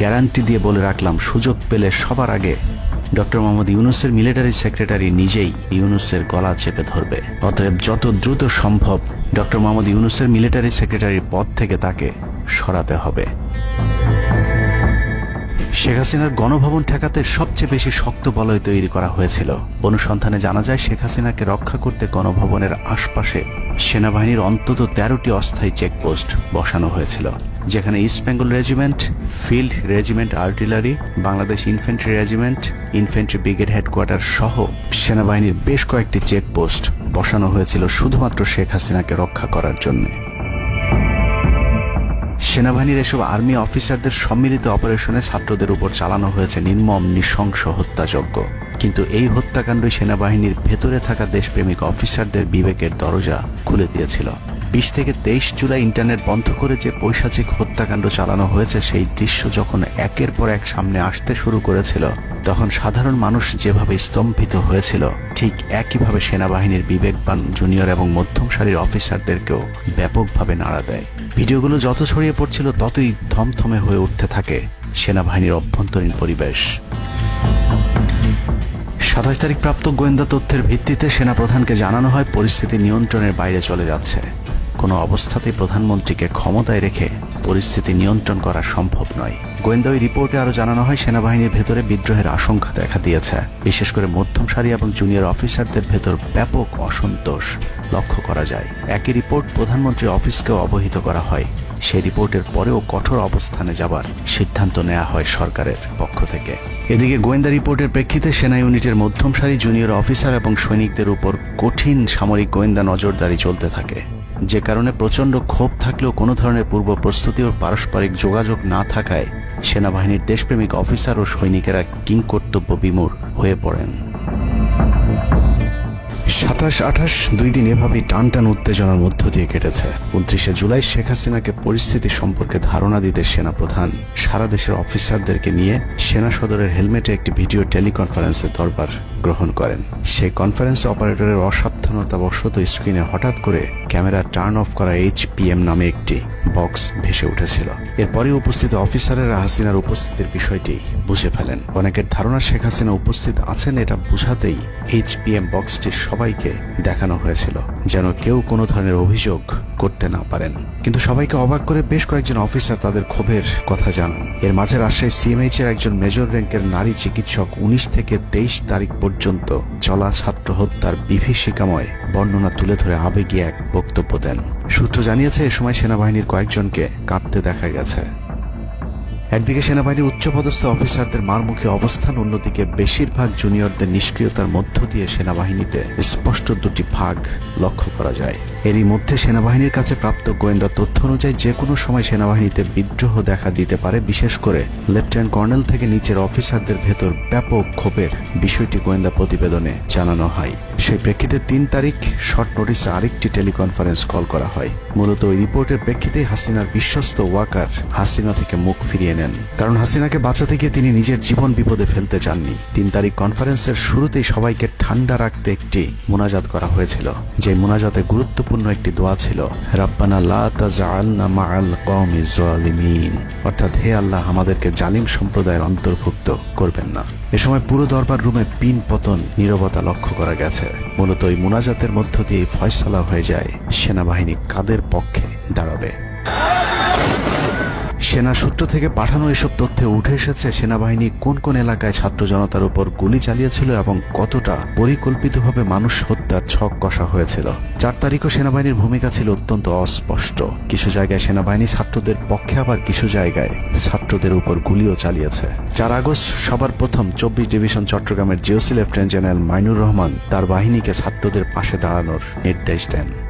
Guarantee দিয়ে বলে রাখলাম, সুযোগ পেলে সবার আগে ডক্টর মোহাম্মদ ইউনুসের মিলিটারি সেক্রেটারি নিজেই ইউনুসের গলা চেপে ধরবে। অতএব যত দ্রুত সম্ভব ডক্টর মোহাম্মদ ইউনুসের মিলিটারি সেক্রেটারির পদ থেকে তাকে সরাতে হবে। শেখ হাসিনার গণভবন ঠেকাতে সবচেয়ে বেশি শক্ত বলয় তৈরি করা হয়েছিল। অনুসন্ধানে জানা যায়, শেখ হাসিনাকে রক্ষা করতে গণভবনের আশপাশে সেনাবাহিনীর অন্তত তেরোটি অস্থায়ী চেকপোস্ট বসানো হয়েছিল, যেখানে east Bengal regiment, field regiment artillery, Bangladesh infantry regiment infantry brigade headquarter সহ সেনাবাহিনীর বেশ কয়েকটি চেকপোস্ট বসানো হয়েছিল শুধুমাত্র শেখ হাসিনাকে রক্ষা করার জন্যে। সেনাবাহিনীর এসব আর্মি অফিসারদের সম্মিলিত অপারেশনে ছাত্রদের উপর চালানো হয়েছে নির্মম নৃশংস হত্যাযজ্ঞ। কিন্তু এই হত্যাকাণ্ডই সেনাবাহিনীর ভেতরে থাকা দেশপ্রেমিক অফিসারদের বিবেকের দরজা খুলে দিয়েছিল। বিশ থেকে তেইশ জুলাই ইন্টারনেট বন্ধ করে যে পৈশাচিক হত্যাকাণ্ড চালানো হয়েছে, সেই দৃশ্য যখন একের পর এক সামনে আসতে শুরু করেছিল তখন সাধারণ মানুষ যেভাবে স্তম্ভিত হয়েছিল, ঠিক একইভাবে সেনাবাহিনীর বিবেকবান জুনিয়র এবং মধ্যম সারির অফিসারদেরকেও ব্যাপকভাবে নাড়া দেয়। ভিডিওগুলো যত ছড়িয়ে পড়ছিল, ততই থমথমে হয়ে উঠতে থাকে সেনাবাহিনীর অভ্যন্তরীণ পরিবেশ। সাতাশ তারিখ প্রাপ্ত গোয়েন্দা তথ্যের ভিত্তিতে সেনাপ্রধানকে জানানো হয়, পরিস্থিতি নিয়ন্ত্রণের বাইরে চলে যাচ্ছে। কোনো অবস্থাতেই প্রধানমন্ত্রীকে ক্ষমতায় রেখে পরিস্থিতি নিয়ন্ত্রণ করা সম্ভব নয়। গোয়েন্দা ওই রিপোর্টে আরও জানানো হয়, সেনাবাহিনীর ভেতরে বিদ্রোহের আশঙ্কা দেখা দিয়েছে। বিশেষ করে মধ্যম সারি এবং জুনিয়র অফিসারদের ভেতর ব্যাপক অসন্তোষ লক্ষ্য করা যায়। একই রিপোর্ট প্রধানমন্ত্রীর অফিসকেও অবহিত করা হয়। সেই রিপোর্টের পরেও কঠোর অবস্থানে যাবার সিদ্ধান্ত নেওয়া হয় সরকারের পক্ষ থেকে। এদিকে গোয়েন্দা রিপোর্টের প্রেক্ষিতে সেনা ইউনিটের মধ্যম সারি, জুনিয়র অফিসার এবং সৈনিকদের উপর কঠিন সামরিক গোয়েন্দা নজরদারি চলতে থাকে। যে কারণে প্রচণ্ড ক্ষোভ থাকলেও কোনো ধরনের পূর্ব প্রস্তুতি ও পারস্পরিক যোগাযোগ না থাকায় সেনাবাহিনীর দেশপ্রেমিক অফিসার ও সৈনিকেরা কিংকর্তব্য বিমূর হয়ে পড়েন। সাতাশ আঠাশ দুই দিন এভাবেই টান টান উত্তেজনার মধ্য দিয়ে কেটেছে। উনত্রিশে জুলাই শেখ হাসিনাকে পরিস্থিতি সম্পর্কে ধারণা দিতে সেনাপ্রধান সারা দেশের অফিসারদেরকে নিয়ে সেনা সদরের হেলমেটে একটি ভিডিও টেলিকনফারেন্সের দরবার গ্রহণ করেন। সেই কনফারেন্স অপারেটরের অসাবধানতাবশত স্ক্রিনে হঠাৎ করে ক্যামেরা টার্ন অফ করা এইচ নামে একটি বক্স ভেসে উঠেছিল। এরপরে উপস্থিত অফিসারেরা হাসিনার উপস্থিতির বিষয়টি বুঝে ফেলেন। অনেকের ধারণা শেখ হাসিনা উপস্থিত আছেন এটা বুঝাতেই এইচপিএম বক্সটি সবাইকে দেখানো হয়েছিল, যেন কেউ কোনো ধরনের অভিযোগ করতে না পারেন। কিন্তু সবাইকে অবাক করে বেশ কয়েকজন অফিসার তাদের ক্ষোভের কথা জানান। এর মাঝে রাজশাহী সিএমএইচ এর একজন মেজর র্যাঙ্কের নারী চিকিৎসক উনিশ থেকে তেইশ তারিখ পর্যন্ত চলা ছাত্র হত্যার বিভীষিকাময় বর্ণনা তুলে ধরে আবেগে এক বক্তব্য দেন। সূত্র জানিয়েছে, এ সময় সেনাবাহিনীর কয়েকজনকে কাঁদতে দেখা গেছে। একদিকে সেনাবাহিনীর উচ্চপদস্থ অফিসারদের মারমুখী অবস্থান, অন্যদিকে বেশিরভাগ জুনিয়রদের নিষ্ক্রিয়তার মধ্য দিয়ে সেনাবাহিনীতে স্পষ্ট দুটি ভাগ লক্ষ্য করা যায়। এরই মধ্যে সেনাবাহিনীর কাছে প্রাপ্ত গোয়েন্দা তথ্য অনুযায়ী যে কোনো সময় সেনাবাহিনীতে বিদ্রোহ দেখা দিতে পারে, বিশেষ করে লেফটেন্যান্ট কর্নেল থেকে নিচের অফিসারদের ভেতর ব্যাপক ক্ষোভের বিষয়টি গোয়েন্দা প্রতিবেদনে জানানো হয়। সেই প্রেক্ষিতে তিন তারিখ শর্ট নোটিসে আরেকটি টেলিকনফারেন্স কল করা হয়। মূলত ওই রিপোর্টের প্রেক্ষিতে হাসিনার বিশ্বস্ত ওয়াকার হাসিনা থেকে মুখ ফিরিয়ে নেন। কারণ হাসিনাকে বাঁচাতে গিয়ে তিনি নিজের জীবন বিপদে ফেলতে চাননি। তিন তারিখ কনফারেন্সের শুরুতেই সবাইকে ঠান্ডা রাখতে একটি মোনাজাত করা হয়েছিল, যে মোনাজাতে গুরুত্বপূর্ণ একটি দোয়া ছিল, রাব্বানা লা তাজআলনা মাআল কওমি যালিমিন। অর্থাৎ হে আল্লাহ, আমাদেরকে জালিম সম্প্রদায়ের অন্তর্ভুক্ত করবেন না। এ সময় পুরো দরবার রুমে পিন পতন নিরবতা লক্ষ্য করা গেছে। মূলত ওই মোনাজাতের মধ্য দিয়ে ফয়সলা হয়ে যায় সেনাবাহিনী কাদের পক্ষে দাঁড়াবে। সেনা সূত্র থেকে পাঠানো এসব তথ্যে উঠে এসেছে সেনাবাহিনী কোন কোন এলাকায় ছাত্র জনতার উপর গুলি চালিয়েছিল এবং কতটা পরিকল্পিতভাবে মানুষ হত্যার ছক কষা হয়েছিল। চার তারিখও সেনাবাহিনীর ভূমিকা ছিল অত্যন্ত অস্পষ্ট। কিছু জায়গায় সেনাবাহিনী ছাত্রদের পক্ষে, আবার কিছু জায়গায় ছাত্রদের উপর গুলিও চালিয়েছে। চার আগস্ট সবার প্রথম চব্বিশ ডিভিশন চট্টগ্রামের GOC lieutenant general Mainur Rahman তার বাহিনীকে ছাত্রদের পাশে দাঁড়ানোর নির্দেশ দেন।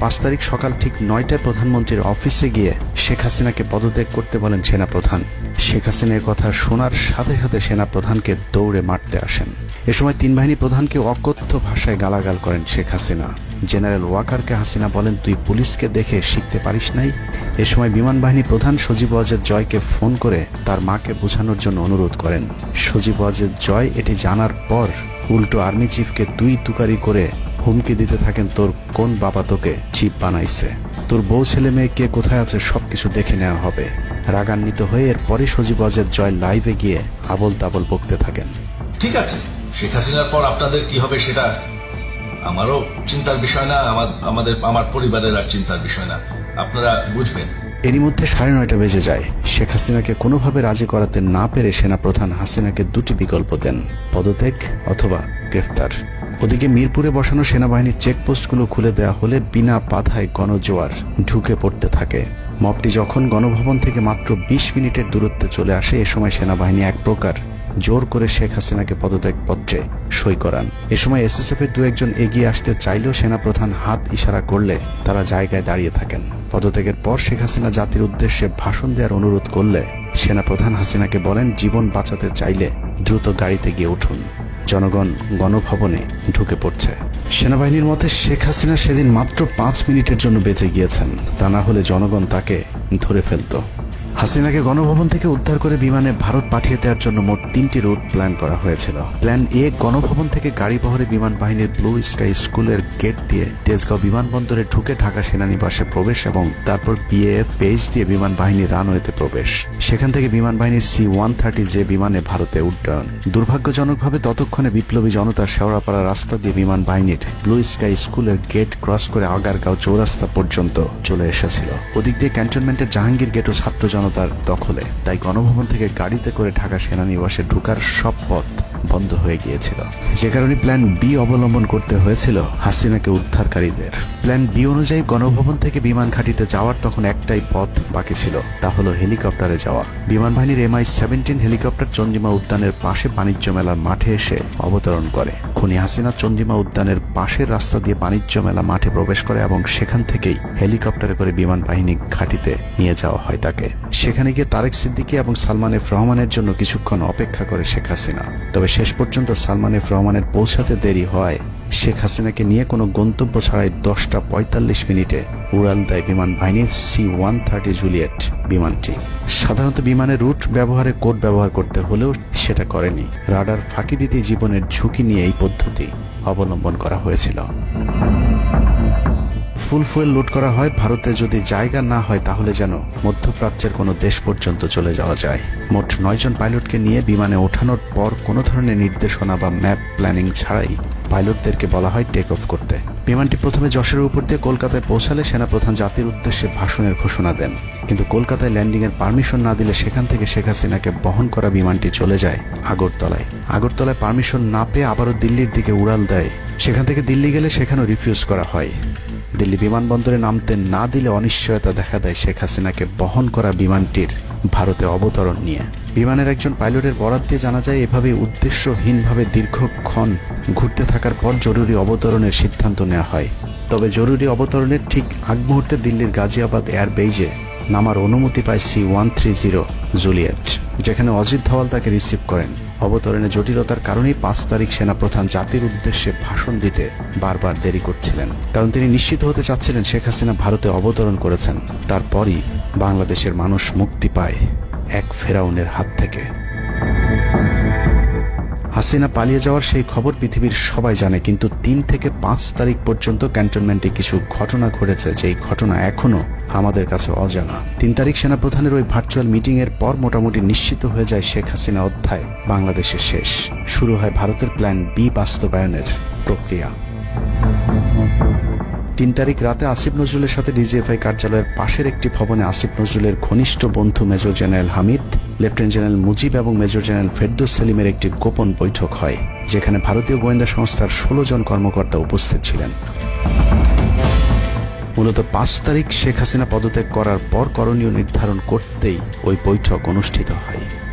পাঁচ তারিখ সকাল ঠিক নয়টায় প্রধানমন্ত্রীর অফিসে গিয়ে শেখ হাসিনাকে পদত্যাগ করতে বলেন সেনাপ্রধান। শেখ হাসিনার কথা শোনার সাথে সাথে সেনাপ্রধানকে দৌড়ে মারতে আসেন। এ সময় তিন বাহিনী প্রধানকে অকথ্য ভাষায় গালাগাল করেন শেখ হাসিনা। জেনারেল ওয়াকারকে হাসিনা বলেন, তুই পুলিশকে দেখে শিখতে পারিস নাই? এ সময় বিমান বাহিনী প্রধান সজীব ওয়াজেদ জয়কে ফোন করে তার মাকে বোঝানোর জন্য অনুরোধ করেন। সজীব ওয়াজেদ জয় এটি জানার পর উল্টো আর্মি চিফকে দুই তুকারি করে হুমকি দিতে থাকেন তোর কোন বাবা তোকে চিপ বানাইছে? তোর বউ ছেলে মেয়ে কে কোথায় আছে সবকিছু দেখে নেওয়া হবে। রাগান্বিত হয়ে এরপরে সজীব ওয়াজেদ জয় লাইভে গিয়ে আবল তাবল বকতে থাকেন। ঠিক আছে শেখ হাসিনার পর আপনাদের কি হবে সেটা আমারও চিন্তার বিষয় না আমার আমাদের আমার পরিবারের আর চিন্তার বিষয় না। আপনারা বুঝবেন। এরই মধ্যে সাড়ে নয়টা বেজে যায়। শেখ হাসিনাকে কোনোভাবে রাজি করাতে না পেরে সেনা প্রধান হাসিনাকে দুটি বিকল্প দেন পদত্যাগ অথবা গ্রেফতার। ওদিকে মিরপুরে বসানো সেনাবাহিনীর চেকপোস্টগুলো খুলে দেওয়া হলে বিনা বাধায় গণজোয়ার ঢুকে পড়তে থাকে। মবটি যখন গণভবন থেকে মাত্র বিশ মিনিটের দূরত্বে চলে আসে, এ সময় সেনাবাহিনী এক প্রকার জোর করে শেখ হাসিনাকে পদত্যাগ পত্রে সই করান। এ সময় এসএসএফ এর দু একজন এগিয়ে আসতে চাইলেও সেনাপ্রধান হাত ইশারা করলে তারা জায়গায় দাঁড়িয়ে থাকেন। পদত্যাগের পর শেখ হাসিনা জাতির উদ্দেশ্যে ভাষণ দেওয়ার অনুরোধ করলে সেনাপ্রধান হাসিনাকে বলেন, জীবন বাঁচাতে চাইলে দ্রুত গাড়িতে গিয়ে উঠুন। জনগণ গণভবনে ঢুকে পড়ছে। সেনাবাহিনীর মতে শেখ হাসিনা সেদিন মাত্র পাঁচ মিনিটের জন্য বেঁচে গিয়েছেন। তা না হলে জনগণ তাকে ধরে ফেলতো। হাসিনাকে গণভবন থেকে উদ্ধার করে বিমানে ভারত পাঠিয়ে দেওয়ার জন্য মোট তিনটি রুট প্ল্যান করা হয়েছিল। প্ল্যান এ, গণভবন থেকে গাড়ি বহরে বিমান বাহিনীর ব্লু স্কাই স্কুলের গেট দিয়ে তেজগাঁও বিমানবন্দরে ঢুকে ঢাকা সেনানিবাসে প্রবেশ এবং তারপর বিএএফ বেস দিয়ে বিমান বাহিনীর রানওয়েতে প্রবেশ। সেখান থেকে বিমান বাহিনীর সি ওয়ান থার্টি যে বিমানে ভারতে উড্ডয়ন। দুর্ভাগ্যজনকভাবে ততক্ষণে বিপ্লবী জনতা শেওড়াপাড়া রাস্তা দিয়ে বিমান বাহিনীর ব্লু স্কাই স্কুলের গেট ক্রস করে আগারগাঁও চৌরাস্তা পর্যন্ত চলে এসেছিল। ওদিক দিয়ে ক্যান্টনমেন্টের জাহাঙ্গীর গেট ও ছাত্র জনতার দখলে তাই গণভবন থেকে গাড়িতে করে ঢাকা সেনানিবাসে ঢুকার সব পথ বন্ধ হয়ে গিয়েছিল। যে কারণে প্ল্যান বি অবলম্বন করতে হয়েছিল হাসিনাকে উদ্ধারকারীদের। প্ল্যান বি অনুযায়ী গণভবন থেকে বিমান ঘাঁটিতে যাওয়ার তখন একটাই পথ বাকি ছিল, তা হলো হেলিকপ্টারে যাওয়া। বিমান বাহিনীর এমআই সেভেন্টিন হেলিকপ্টার চন্দ্রিমা উদ্যানের পাশে বাণিজ্য মেলার মাঠে এসে অবতরণ করে। খুনি হাসিনা চন্দ্রিমা উদ্যানের পাশের রাস্তা দিয়ে বাণিজ্য মেলা মাঠে প্রবেশ করে এবং সেখান থেকেই হেলিকপ্টারে করে বিমান বাহিনী ঘাঁটিতে নিয়ে যাওয়া হয় তাকে। সেখানে গিয়ে তারেক সিদ্দিকী এবং সালমান এফ রহমানের জন্য কিছুক্ষণ অপেক্ষা করে শেখ হাসিনা। তবে শেষ পর্যন্ত সালমান এফ রহমানের পৌঁছাতে দেরি হয়। শেখ হাসিনাকে নিয়ে কোনো গন্তব্য ছাড়াই দশটা পঁয়তাল্লিশ মিনিটে উড়াল দেয় বিমান বাহিনীর সি ওয়ান থার্টি জুলিয়েট বিমানটি। সাধারণত বিমানের রুট ব্যবহারে কোড ব্যবহার করতে হলেও সেটা করেনি। রাডার ফাঁকি দিতে জীবনের ঝুঁকি নিয়ে এই পদ্ধতি অবলম্বন করা হয়েছিল। ফুল ফুয়েল লুট করা হয় ভারতে যদি জায়গা না হয় তাহলে যেন মধ্যপ্রাচ্যের কোনো দেশ পর্যন্ত চলে যাওয়া যায়। মোট নয়জন পাইলটকে নিয়ে বিমানে ওঠানোর পর কোনো ধরনের নির্দেশনা বা ম্যাপ প্ল্যানিং ছাড়াই পাইলটদেরকে বলা হয় টেক অফ করতে। বিমানটি প্রথমে যশোরের উপর দিয়ে কলকাতায় পৌঁছালে সেনাপ্রধান জাতির উদ্দেশ্যে ভাষণের ঘোষণা দেন। কিন্তু কলকাতায় ল্যান্ডিং এর পারমিশন না দিলে সেখান থেকে শেখ হাসিনাকে বহন করা বিমানটি চলে যায় আগরতলায়। আগরতলায় পারমিশন না পেয়ে আবারও দিল্লির দিকে উড়াল দেয়। সেখান থেকে দিল্লি গেলে সেখানেও রিফিউজ করা হয়। দিল্লি বিমানবন্দরে নামতে না দিলে অনিশ্চয়তা দেখা দেয় শেখ হাসিনাকে বহন করা বিমানটির ভারতে অবতরণ নিয়ে। বিমানের একজন পাইলটের বরাত দিয়ে জানা যায় এভাবে উদ্দেশ্যহীনভাবে দীর্ঘক্ষণ ঘুরতে থাকার পর জরুরি অবতরণের সিদ্ধান্ত নেওয়া হয়। তবে জরুরি অবতরণের ঠিক আগ মুহূর্তে দিল্লির গাজিয়াবাদ এয়ারবেইজে নামার অনুমতি পায় C one three zero Juliet, যেখানে অজিত ধওয়াল তাকে রিসিভ করেন। অবতরণে জটিলতার কারণেই পাঁচ তারিখ সেনাপ্রধান জাতির উদ্দেশ্যে ভাষণ দিতে বারবার দেরি করছিলেন। কারণ তিনি নিশ্চিত হতে চাচ্ছিলেন শেখ হাসিনা ভারতে অবতরণ করেছেন। তারপরই বাংলাদেশের মানুষ মুক্তি পায় এক ফেরাউনের হাত থেকে। হাসিনা পালিয়ে যাওয়ার সেই খবর পৃথিবীর সবাই জানে, কিন্তু তিন থেকে পাঁচ তারিখ পর্যন্ত ক্যান্টনমেন্টে কিছু ঘটনা ঘটেছে। যেই ঘটনা এখনও আমাদের কাছে অজানা। তিন তারিখ সেনাপ্রধানের ওই ভার্চুয়াল মিটিং এর পর মোটামুটি নিশ্চিত হয়ে যায় শেখ হাসিনা অধ্যায় বাংলাদেশের শেষ। শুরু হয় ভারতের প্ল্যান বি বাস্তবায়নের প্রক্রিয়া। তিন তারিখ রাতে আসিফ নজরুলের সাথে ডিজিএফআই কার্যালয়ের পাশের একটি ভবনে আসিফ নজরুলের ঘনিষ্ঠ বন্ধু major general Hamid, lieutenant general Mujib এবং মেজর জেনারেল ফেরদৌস সেলিমের একটি গোপন বৈঠক হয়, যেখানে ভারতীয় গোয়েন্দা সংস্থার ষোলো জন কর্মকর্তা উপস্থিত ছিলেন। মূলত পাঁচ তারিখ শেখ হাসিনা পদত্যাগ করার পর করণীয় নির্ধারণ করতেই ওই বৈঠক অনুষ্ঠিত হয়।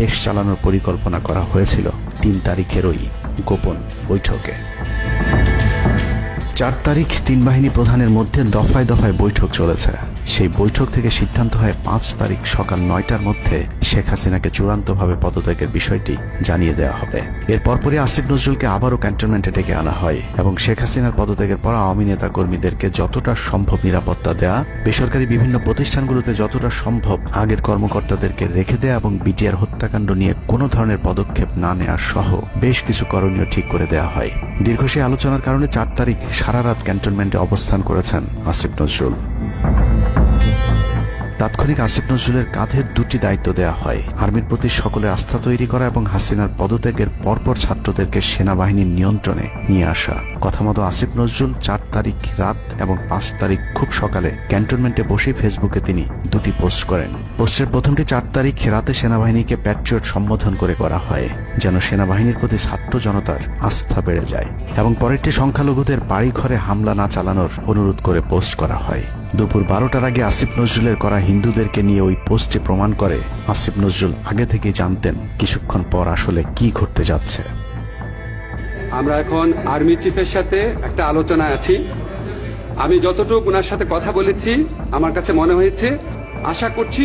দেশ চালানোর পরিকল্পনা করা হয়েছিল তিন তারিখের ওই গোপন বৈঠকে। চার তারিখ তিন বাহিনী প্রধানের মধ্যে দফায় দফায় বৈঠক চলেছে। সেই বৈঠক থেকে সিদ্ধান্ত হয় পাঁচ তারিখ সকাল নয়টার মধ্যে শেখ হাসিনাকে চূড়ান্তভাবে পদত্যাগের বিষয়টি জানিয়ে দেওয়া হবে। এর পরপরই আসিফ নজরুলকে আবারও ক্যান্টনমেন্টে ডেকে আনা হয় এবং শেখ হাসিনার পদত্যাগের পর আওয়ামী নেতা কর্মীদেরকে যতটা সম্ভব নিরাপত্তা দেয়া, বেসরকারি বিভিন্ন প্রতিষ্ঠানগুলোতে যতটা সম্ভব আগের কর্মকর্তাদেরকে রেখে দেয়া এবং বিটিআর হত্যাকাণ্ড নিয়ে কোনো ধরনের পদক্ষেপ না নেওয়া সহ বেশ কিছু করণীয় ঠিক করে দেয়া হয়। দীর্ঘ সেই আলোচনার কারণে চার তারিখ সারা রাত ক্যান্টনমেন্টে অবস্থান করেছেন আসিফ নজরুল। তাৎক্ষণিক আসিফ নজরুলের কাঁধে দুটি দায়িত্ব দেওয়া হয়। আর্মির প্রতি সকলের আস্থা তৈরি করা এবং হাসিনার পদত্যাগের পরপর ছাত্রদেরকে সেনাবাহিনীর নিয়ন্ত্রণে নিয়ে আসা। কথা মতো আসিফ নজরুল চার তারিখ রাত এবং পাঁচ তারিখ খুব সকালে ক্যান্টনমেন্টে বসে ফেসবুকে তিনি দুটি পোস্ট করেন। পোস্টের প্রথমটি চার তারিখ রাতে সেনাবাহিনীকে প্যাট্রিয়ট সম্বোধন করে করা হয়। যেন সেনাবাহিনীর প্রতি ছাত্র জনতার আস্থা বেড়ে যায় এবং পরেরটি সংখ্যালঘুদের বাড়ি ঘরে হামলা না চালানোর অনুরোধ করে পোস্ট করা হয়। দুপুর বারোটার আগে আসিফ নজরুলের করা হিন্দুদেরকে নিয়ে ওই পোস্টে প্রমাণ করে আসিফ নজরুল আগে থেকেই জানতেন কিছুক্ষণ পর আসলে কি ঘটতে যাচ্ছে। আমরা এখন আর্মি চিফের সাথে একটা আলোচনায় আছি। আমি যতটুকু ওনার সাথে কথা বলেছি, আমার কাছে মনে হয়েছে, আশা করছি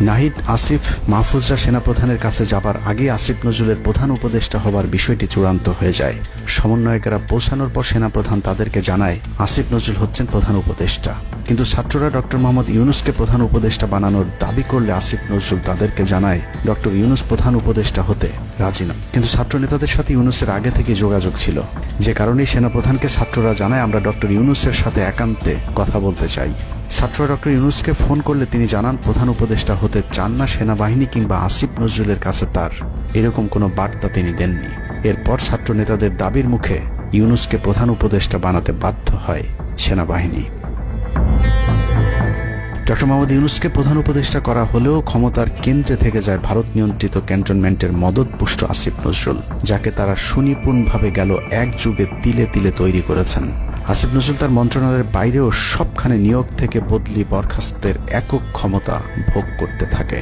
নাহিদ, আসিফ, মাহফুজরা সেনাপ্রধানের কাছে যাবার আগে আসিফ নজরুলের প্রধান উপদেষ্টা হবার বিষয়টি চূড়ান্ত হয়ে যায়। সমন্বয়কেরা পৌঁছানোর পর সেনাপ্রধান তাদেরকে জানায়, আসিফ নজরুল হচ্ছেন প্রধান উপদেষ্টা। কিন্তু ছাত্ররা ডক্টর মোহাম্মদ ইউনুসকে প্রধান উপদেষ্টা বানানোর দাবি করলে আসিফ নজরুল তাদেরকে জানায় ডক্টর ইউনুস প্রধান উপদেষ্টা হতে। রাজি না কিন্তু ছাত্র নেতাদের সাথে ইউনুসের আগে থেকে যোগাযোগ ছিল। যে কারণেই সেনাপ্রধানকে ছাত্ররা জানায়, আমরা ডক্টর ইউনুসের সাথে একান্তে কথা বলতে চাই। ছাত্ররা ডক্টর ইউনুসকে ফোন করলে তিনি জানান, প্রধান উপদেষ্টা হতে চান না সেনাবাহিনী কিংবা আসিফ নজরুলের কাছে তার। এরকম কোনো বার্তা তিনি দেননি। এরপর ছাত্র নেতাদের দাবির মুখে ইউনুসকে প্রধান উপদেষ্টা বানাতে বাধ্য হয় সেনাবাহিনী। ডক্টর মোহাম্মদ ইউনুসকে প্রধান উপদেষ্টা করা হলেও ক্ষমতার কেন্দ্রে থেকে যায় ভারত নিয়ন্ত্রিত ক্যান্টনমেন্টের মদত পুষ্ট আসিফ নজরুল, যাকে তারা সুনিপুণভাবে গেল এক যুগে তিলে তিলে তৈরি করেছেন। আসিফ নজরুল তার মন্ত্রণালয়ের বাইরেও সবখানে নিয়োগ থেকে বদলি বরখাস্তের একক ক্ষমতা ভোগ করতে থাকে।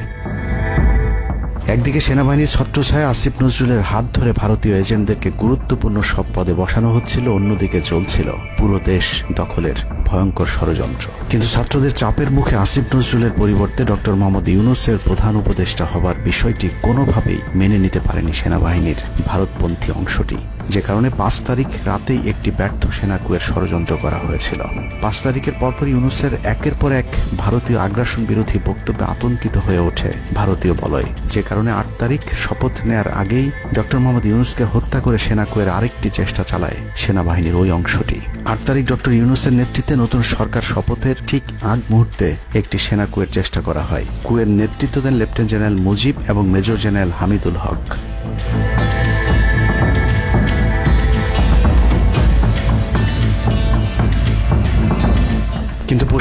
একদিকে সেনাবাহিনীর ছত্রছায়া আসিফ নজরুলের হাত ধরে ভারতীয় এজেন্টদেরকে গুরুত্বপূর্ণ সব পদে বসানো হচ্ছিল, অন্যদিকে চলছিল পুরো দেশ দখলের ভয়ঙ্কর ষড়যন্ত্র। কিন্তু ছাত্রদের চাপের মুখে আসিফ নজরুলের পরিবর্তে ডক্টর মোহাম্মদ ইউনুসের প্রধান উপদেষ্টা হবার বিষয়টি কোনোভাবেই মেনে নিতে পারেনি সেনাবাহিনীর ভারতপন্থী অংশটি। যে কারণে পাঁচ তারিখ রাতেই একটি ব্যর্থ সেনাকুয়ের ষড়যন্ত্র করা হয়েছিল। পাঁচ তারিখের পরপর ইউনুসের একের পর এক ভারতীয় আগ্রাসন বিরোধী বক্তব্যে আতঙ্কিত হয়ে ওঠে ভারতীয় বলয়। যে কারণে আট তারিখ শপথ নেয়ার আগেই ডক্টর মোহাম্মদ ইউনুসকে হত্যা করে সেনা কুয়ের আরেকটি চেষ্টা চালায় সেনাবাহিনীর ওই অংশটি। আট তারিখ ডক্টর ইউনুসের নেতৃত্বে নতুন সরকার শপথের ঠিক আগ মুহূর্তে একটি সেনা কুয়ের চেষ্টা করা হয়। কুয়ের নেতৃত্ব দেন লেফটেন্যান্ট জেনারেল মুজিব এবং মেজর জেনারেল হামিদুল হক।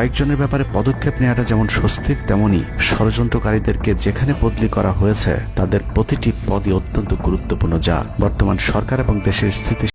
কয়েকজনের ব্যাপারে পদক্ষেপ নেওয়াটা যেমন স্বস্তির, তেমনি ষড়যন্ত্রকারীদেরকে যেখানে বদলি করা হয়েছে, তাদের প্রতিটি পদই অত্যন্ত গুরুত্বপূর্ণ, যা বর্তমান সরকার এবং দেশের স্থিতি